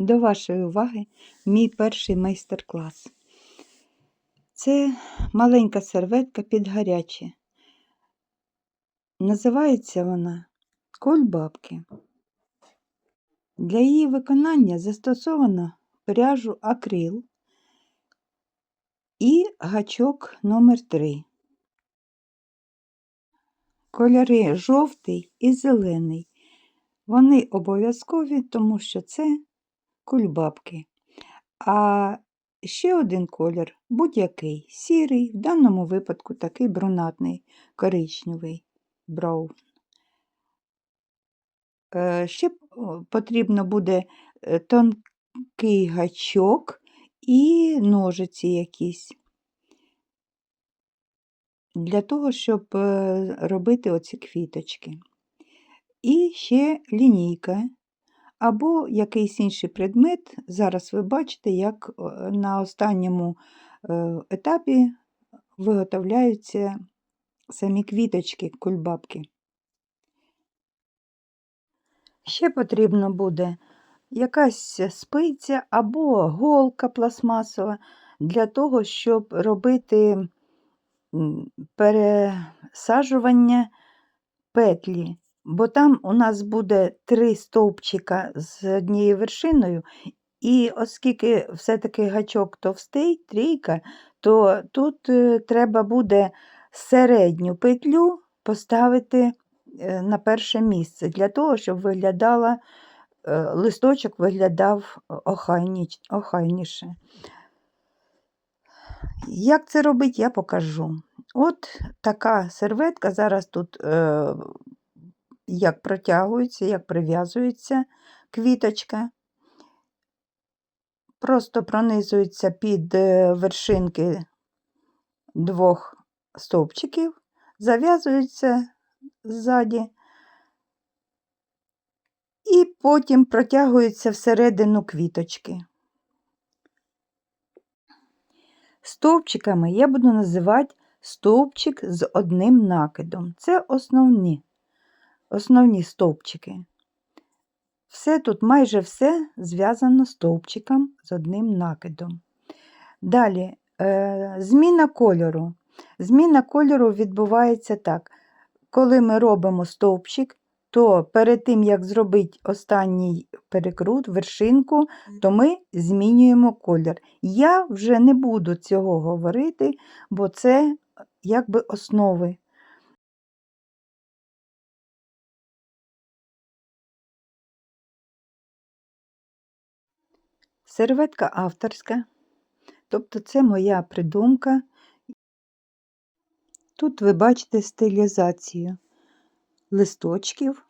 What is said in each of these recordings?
До вашої уваги мій перший майстер-клас. Це маленька серветка під гаряче. Називається вона кульбабки. Для її виконання застосовано пряжу акрил і гачок номер 3 Кольори жовтий і зелений. Вони обов'язкові, тому що це кульбабки. А ще один колір будь-який сірий, в даному випадку такий брунатний, коричневий браун. Е, ще потрібно буде е, тонкий гачок і ножиці якісь. Для того, щоб е, робити оці квіточки. І ще лінійка або якийсь інший предмет. Зараз ви бачите, як на останньому е, етапі виготовляються самі квіточки, кульбабки. Ще потрібно буде якась спиця або голка пластмасова для того, щоб робити пересаджування петлі бо там у нас буде три стовпчика з однією вершиною, і оскільки все-таки гачок товстий, трійка, то тут е, треба буде середню петлю поставити е, на перше місце, для того, щоб виглядала, е, листочок виглядав охайніше. Як це робить, я покажу. От така серветка, зараз тут як протягується, як прив'язується квіточка. Просто пронизується під е, вершинки двох стовпчиків, зав'язується ззаді, і потім протягується всередину квіточки. Стовпчиками я буду називати стовпчик з одним накидом. Це основні основні стовпчики. Все тут майже все зв'язано стовпчиком з одним накидом. Далі, е, зміна кольору. Зміна кольору відбувається так. Коли ми робимо стовпчик, то перед тим, як зробити останній перекрут, вершинку, то ми змінюємо колір. Я вже не буду цього говорити, бо це якби основи Серветка авторська, тобто це моя придумка. Тут ви бачите стилізацію листочків,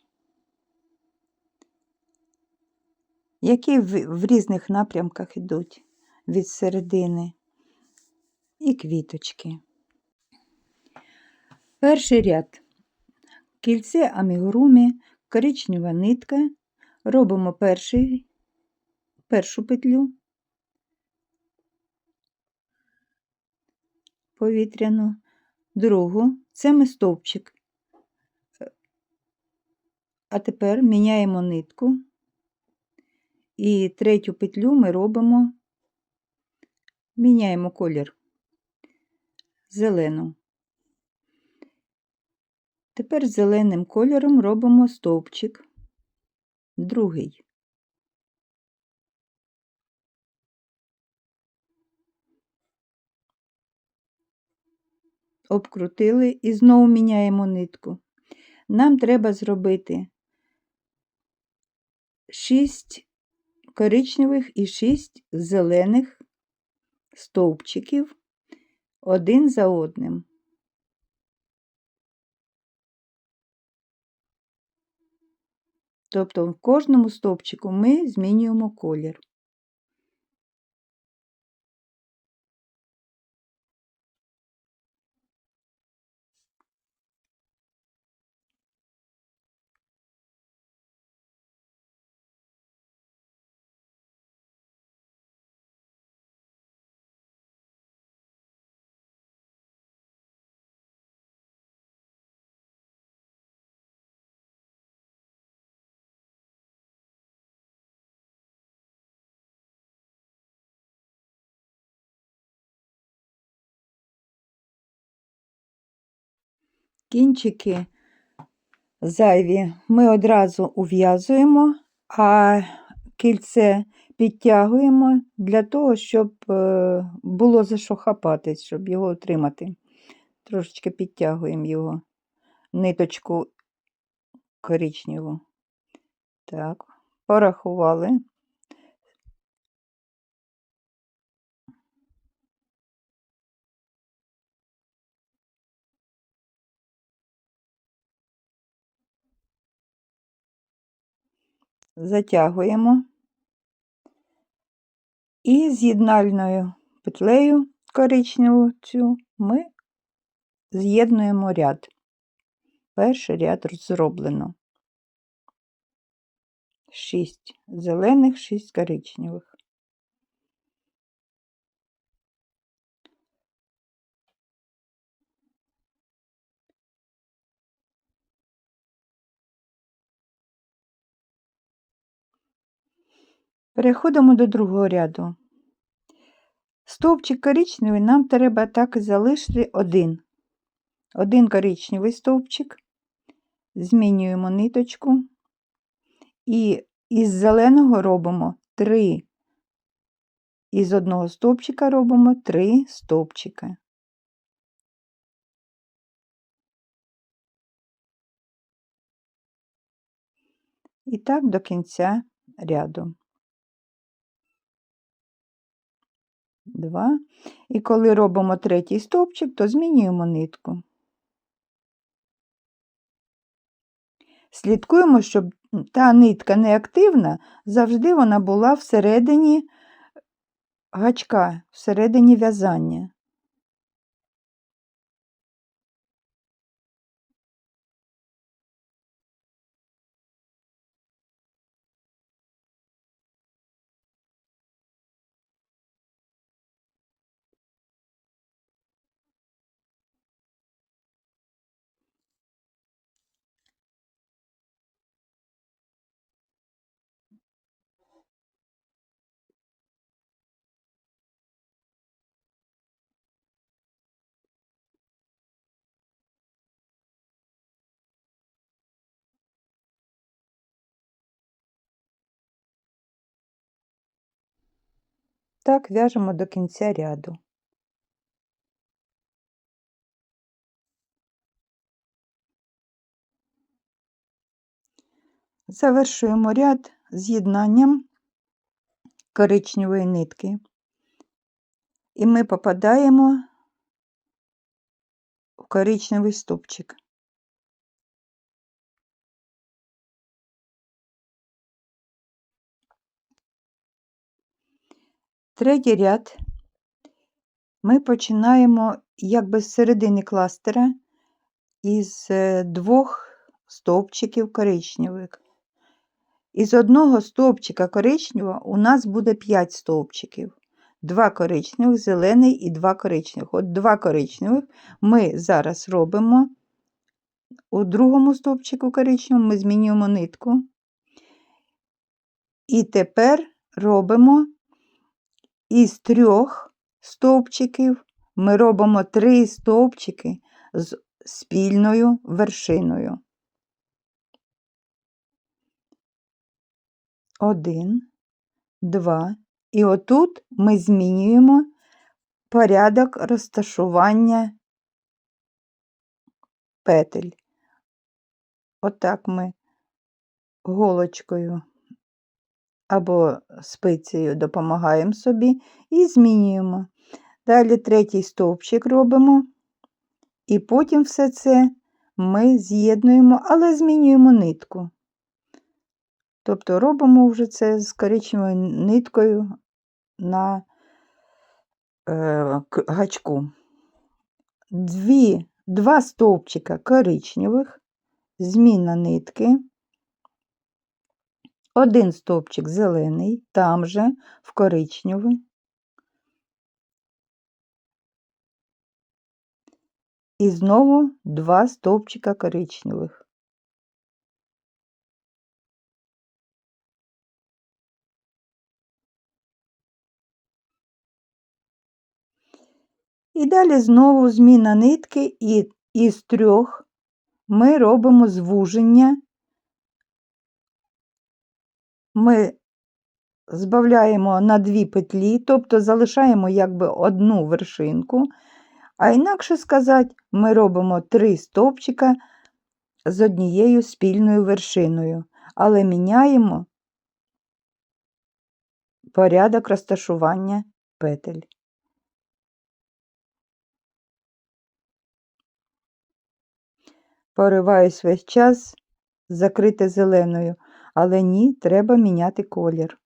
які в різних напрямках йдуть від середини і квіточки. Перший ряд кільце амігурумі, коричнева нитка. Робимо перший першу петлю. Повітряну, другу. Це ми стовпчик. А тепер міняємо нитку. І третю петлю ми робимо, міняємо колір. Зелену. Тепер зеленим кольором робимо стовпчик, другий. Обкрутили і знову міняємо нитку. Нам треба зробити 6 коричневих і 6 зелених стовпчиків один за одним. Тобто в кожному стовпчику ми змінюємо колір. Кінчики зайві ми одразу ув'язуємо, а кільце підтягуємо для того, щоб е, було за що хапатись, щоб його отримати. Трошечки підтягуємо його ниточку коричневу. Так, порахували. Затягуємо і з'єднальною петлею коричневу цю ми з'єднуємо ряд. Перший ряд зроблено. 6 зелених, 6 коричневих. Переходимо до другого ряду. Стовпчик коричневий нам треба так і залишити один. Один коричневий стовпчик, змінюємо ниточку і із зеленого робимо 3. Із одного стовпчика робимо 3 стовпчика. І так до кінця ряду. 2. І коли робимо третій стовпчик, то змінюємо нитку. Слідкуємо, щоб та нитка неактивна, завжди вона була всередині гачка, всередині в'язання. Так в'яжемо до кінця ряду. Завершуємо ряд з'єднанням коричневої нитки, і ми попадаємо в коричневий стопчик. Третій ряд ми починаємо якби з середини кластера із е, двох стовпчиків коричневих. Із одного стовпчика коричневого у нас буде 5 стовпчиків. Два коричневих, зелений і два коричневих. От два коричневих ми зараз робимо у другому стовпчику коричневому ми змінюємо нитку. І тепер робимо із трьох стовпчиків ми робимо три стовпчики з спільною вершиною. Один, два. І отут ми змінюємо порядок розташування петель. Отак ми голочкою або спицею допомагаємо собі і змінюємо. Далі третій стовпчик робимо, і потім все це ми з'єднуємо, але змінюємо нитку. Тобто робимо вже це з коричневою ниткою на е, гачку. Дві, Два стовпчика коричневих, зміна нитки, один стовпчик зелений, там же в коричневий. І знову два стовпчика коричневих. І далі знову зміна нитки і із трьох ми робимо звуження, ми збавляємо на дві петлі, тобто залишаємо якби одну вершинку, а інакше сказати, ми робимо три стовпчика з однією спільною вершиною, але міняємо порядок розташування петель. Пориваюсь весь час закрити зеленою, але ні, треба міняти колір.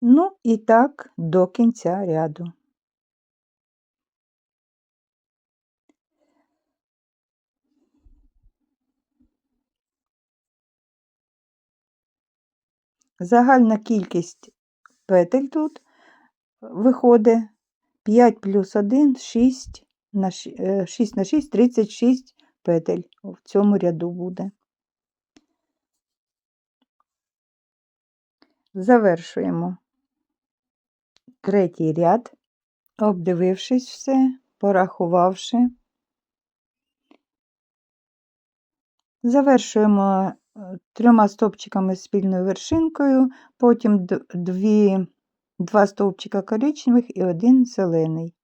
Ну і так до кінця ряду. Загальна кількість петель тут виходить 5 плюс 1 6 на 6 на 6 36 петель в цьому ряду буде. Завершуємо третій ряд, обдивившись все, порахувавши. Завершуємо е, трьома стовпчиками спільною вершинкою, потім дві, два стовпчика коричневих і один зелений.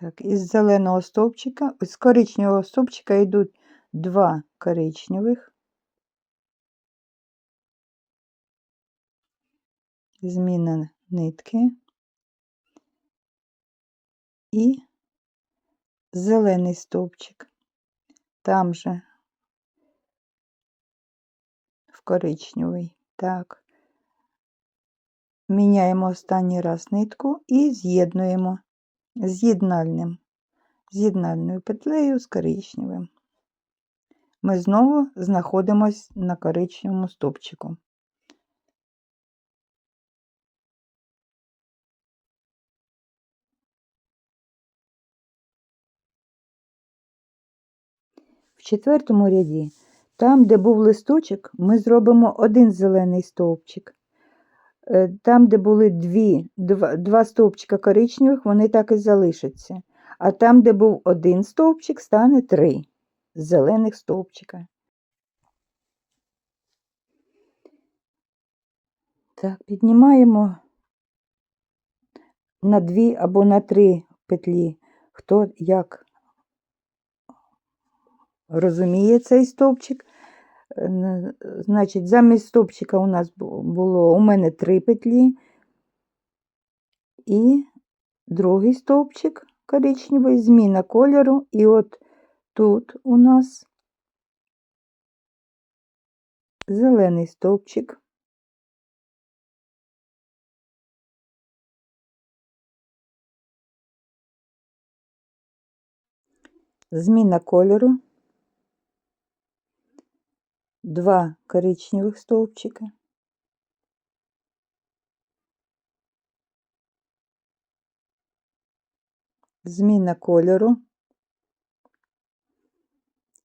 Так, із зеленого стовпчика, з коричневого стовпчика йдуть два коричневих, зміна нитки і зелений стовпчик. Там же в коричневий. Так. Міняємо останній раз нитку і з'єднуємо з'єднальним, з'єднальною петлею з коричневим. Ми знову знаходимось на коричневому стопчику. В четвертому ряді, там, де був листочок, ми зробимо один зелений стовпчик, там, де були дві, два, два стовпчика коричневих, вони так і залишаться. А там, де був один стовпчик, стане три зелених стовпчика. Так, піднімаємо на дві або на три петлі, хто як розуміє цей стовпчик. Значить, замість стопчика у нас було у мене три петлі. І другий стовпчик коричневий, зміна кольору, і от тут у нас зелений стовпчик. Зміна кольору два коричневых столбчика, зміна кольору.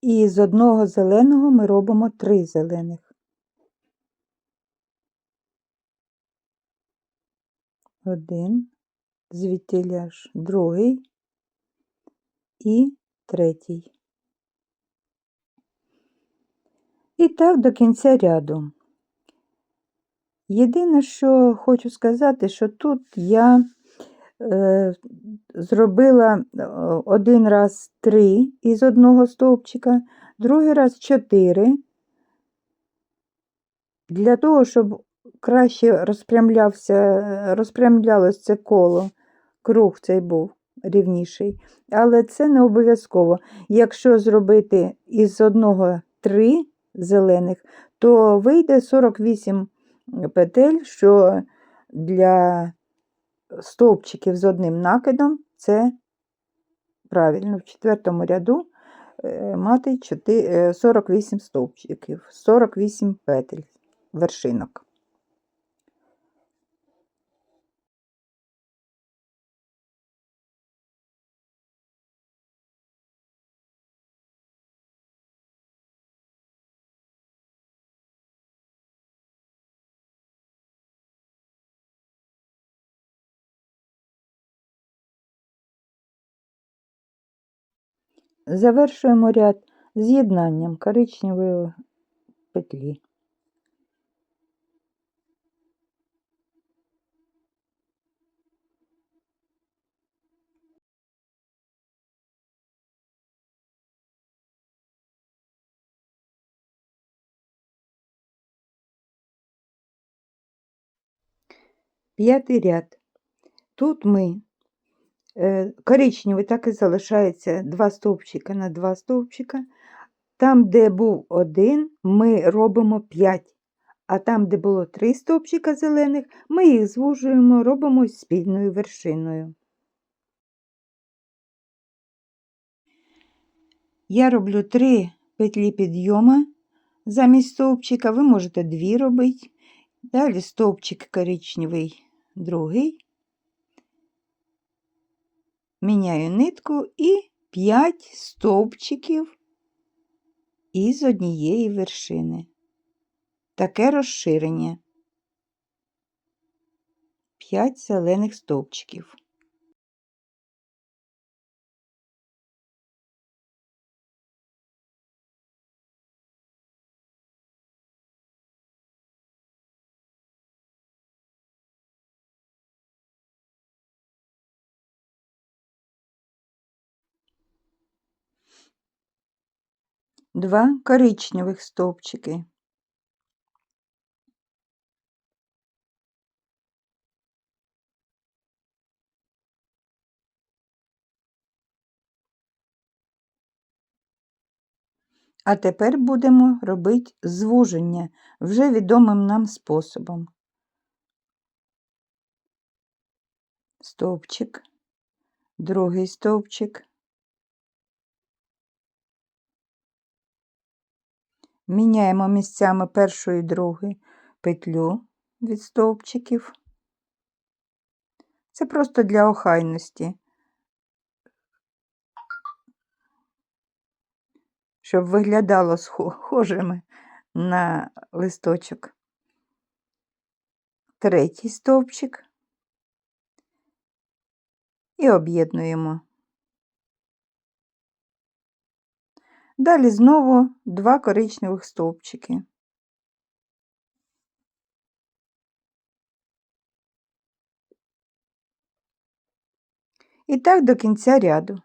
І з одного зеленого ми робимо три зелених. Один, звідтіля ж другий і третій. І так до кінця ряду. Єдине, що хочу сказати, що тут я е, зробила е, один раз три із одного стовпчика, другий раз чотири, для того, щоб краще розпрямлявся, розпрямлялося це коло, круг цей був рівніший. Але це не обов'язково. Якщо зробити із одного три, зелених, то вийде 48 петель, що для стовпчиків з одним накидом це правильно, в четвертому ряду е, мати е, 48 стовпчиків, 48 петель вершинок. Завершуємо ряд з'єднанням коричневої петлі. П'ятий ряд. Тут ми коричневий так і залишається два стовпчика на два стовпчика. Там, де був один, ми робимо 5. А там, де було три стовпчика зелених, ми їх звужуємо, робимо спільною вершиною. Я роблю три петлі підйому замість стовпчика, ви можете дві робити. Далі стовпчик коричневий, другий. Міняю нитку і 5 стовпчиків із однієї вершини. Таке розширення. 5 зелених стовпчиків. Два коричневих стовпчики. А тепер будемо робити звуження вже відомим нам способом. Стовпчик, другий стовпчик. Міняємо місцями першу і другу петлю від стовпчиків. Це просто для охайності, щоб виглядало схожими на листочок. Третій стовпчик і об'єднуємо. Далі знову два коричневих стовпчики. І так до кінця ряду.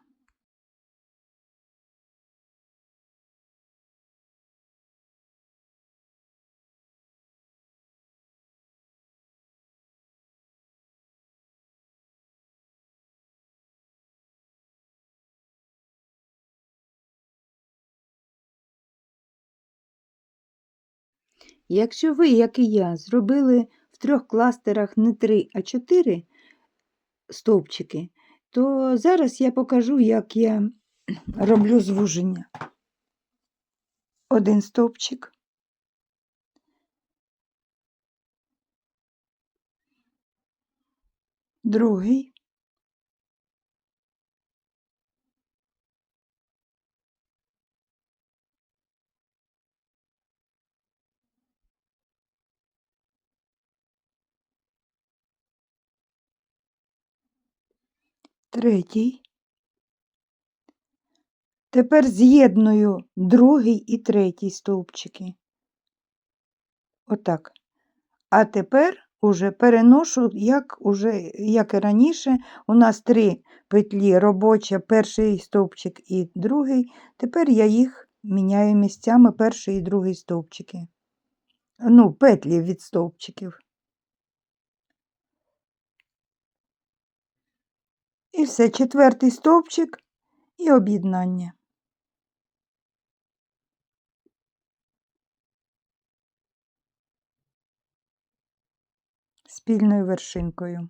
Якщо ви, як і я, зробили в трьох кластерах не три, а чотири стовпчики, то зараз я покажу, як я роблю звуження. Один стовпчик. Другий. Третій. Тепер з'єдную другий і третій стовпчики. Отак. А тепер уже переношу, як уже, як і раніше, у нас три петлі робоча, перший стовпчик і другий. Тепер я їх міняю місцями перший і другий стовпчики. Ну, петлі від стовпчиків. І все, четвертий стовпчик і об'єднання. Спільною вершинкою.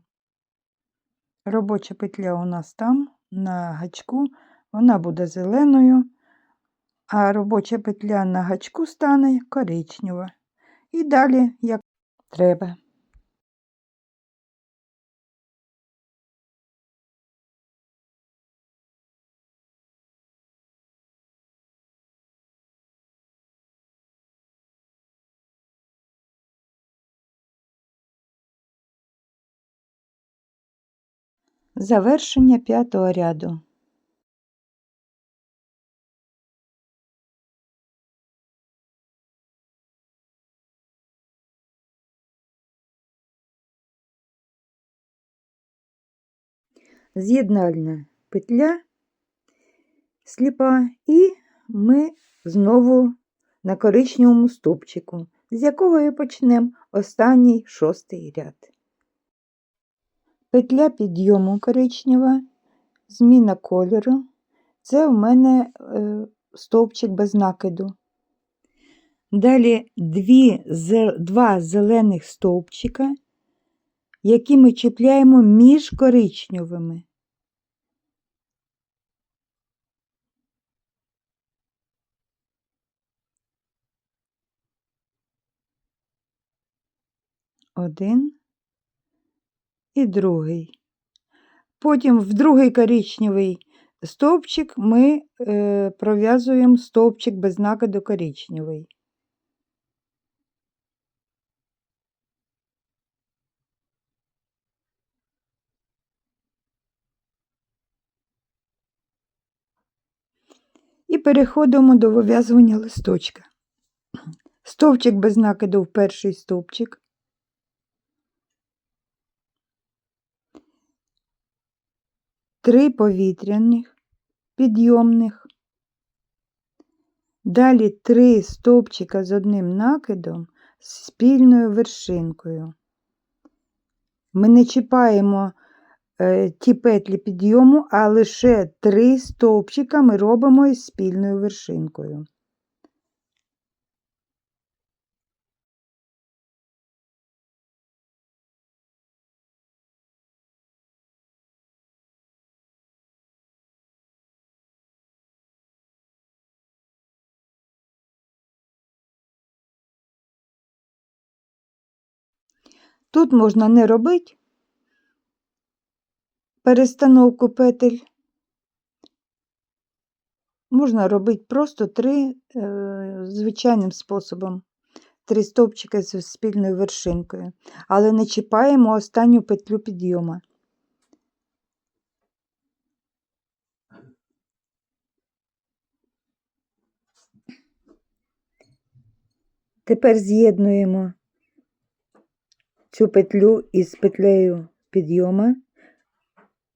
Робоча петля у нас там, на гачку, вона буде зеленою, а робоча петля на гачку стане коричнева. І далі, як треба. Завершення п'ятого ряду. З'єднальна петля сліпа, і ми знову на коричневому стовпчику, з якого і почнемо останній шостий ряд. Петля підйому коричнева, зміна кольору. Це у мене е, стовпчик без накиду. Далі дві, два зелених стовпчика, які ми чіпляємо між коричневими. Один і другий. Потім в другий коричневий стовпчик ми е, пров'язуємо стовпчик без накиду коричневий. І переходимо до вив'язування листочка. Стовпчик без накиду в перший стовпчик. Три повітряних підйомних. Далі три стовпчика з одним накидом з спільною вершинкою. Ми не чіпаємо е, ті петлі підйому, а лише три стовпчика ми робимо із спільною вершинкою. Тут можна не робити перестановку петель. Можна робити просто три е, звичайним способом. Три стовпчики з спільною вершинкою, але не чіпаємо останню петлю підйома. Тепер з'єднуємо цю петлю із петлею підйома,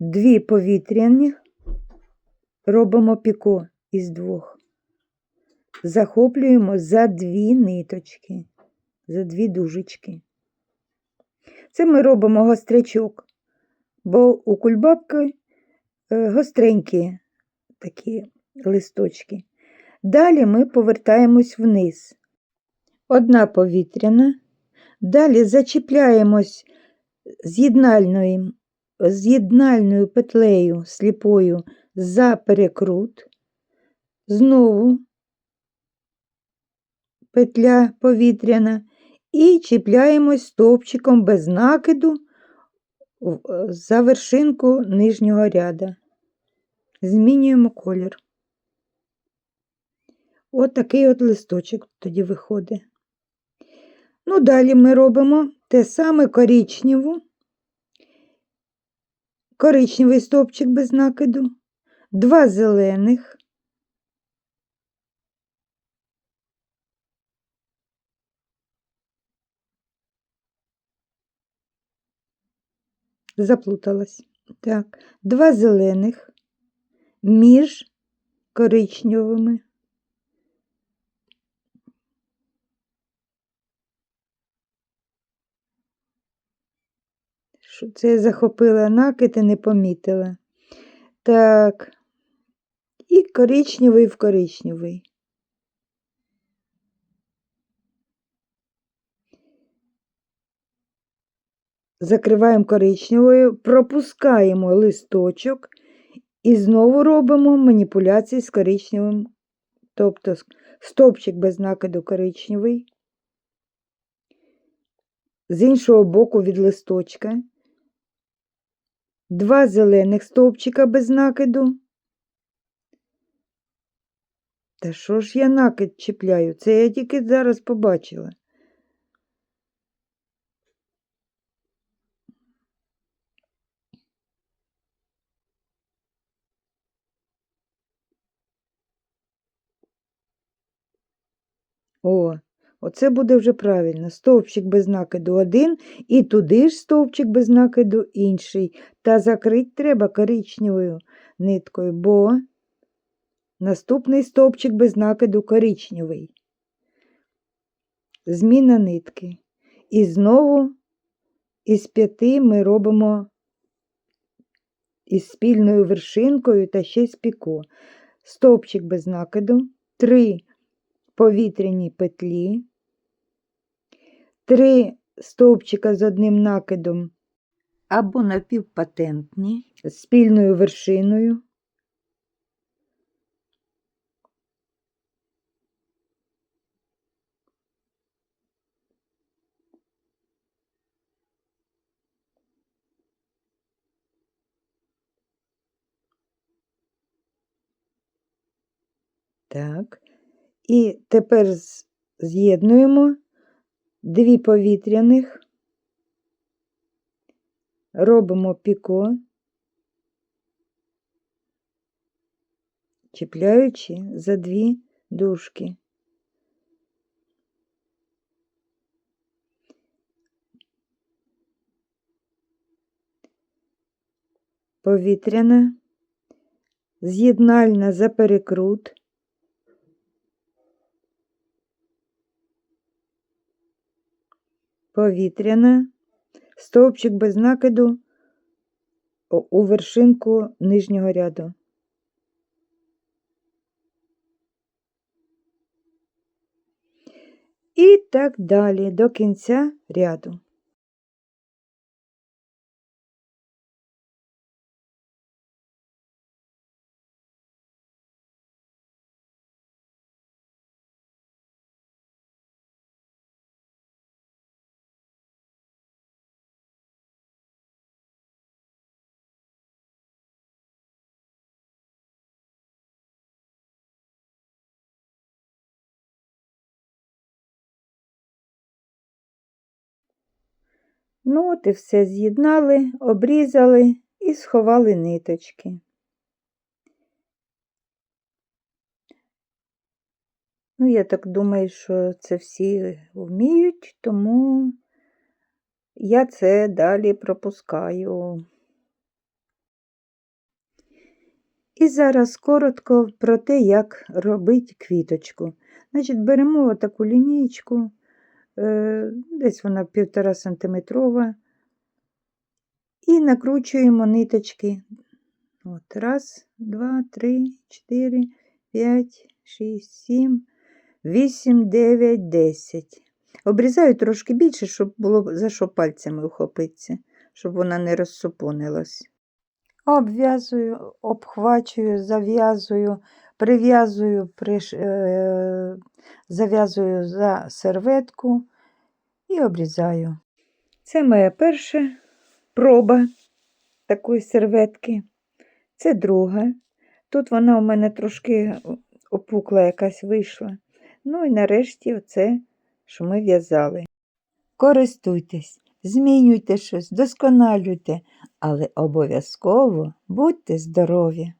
дві повітряні, робимо піко із двох, захоплюємо за дві ниточки, за дві дужечки. Це ми робимо гострячок, бо у кульбабки е, гостренькі такі листочки. Далі ми повертаємось вниз. Одна повітряна, Далі зачіпляємось з'єднальною з'єднальною петлею сліпою за перекрут, знову петля повітряна, і чіпляємось стовпчиком без накиду за вершинку нижнього ряда. Змінюємо колір. От от листочок тоді виходить. Ну, далі ми робимо те саме коричневу, коричневий стовпчик без накиду, два зелених, заплуталась. Так, два зелених між коричневими. Що це захопила накид і не помітила. Так, і коричневий в коричневий. Закриваємо коричневою, пропускаємо листочок і знову робимо маніпуляції з коричневим тобто стовпчик без накиду коричневий, з іншого боку від листочка, два зелених стовпчика без накиду. Та що ж я накид чіпляю? Це я тільки зараз побачила. О, оце буде вже правильно. Стовпчик без накиду один, і туди ж стовпчик без накиду інший. Та закрить треба коричневою ниткою, бо наступний стовпчик без накиду коричневий. Зміна нитки. І знову із п'яти ми робимо із спільною вершинкою та ще з піко. Стовпчик без накиду, три повітряні петлі, три стовпчика з одним накидом або напівпатентні з спільною вершиною. Так. І тепер з'єднуємо дві повітряних, робимо піко, чіпляючи за дві дужки. Повітряна, з'єднальна за перекрут. Повітряна, стовпчик без накиду у вершинку нижнього ряду. І так далі до кінця ряду. Ну, от і все з'єднали, обрізали і сховали ниточки. Ну, я так думаю, що це всі вміють, тому я це далі пропускаю. І зараз коротко про те, як робити квіточку. Значить, беремо таку лінійку, е, десь вона півтора сантиметрова, і накручуємо ниточки. От, раз, два, три, чотири, п'ять, шість, сім, вісім, дев'ять, десять. Обрізаю трошки більше, щоб було за що пальцями ухопитися, щоб вона не розсупонилась. Обв'язую, обхвачую, зав'язую, прив'язую, е... зав'язую за серветку і обрізаю. Це моя перша проба такої серветки. Це друга. Тут вона у мене трошки опукла якась вийшла. Ну і нарешті оце, що ми в'язали. Користуйтесь, змінюйте щось, досконалюйте, але обов'язково будьте здорові!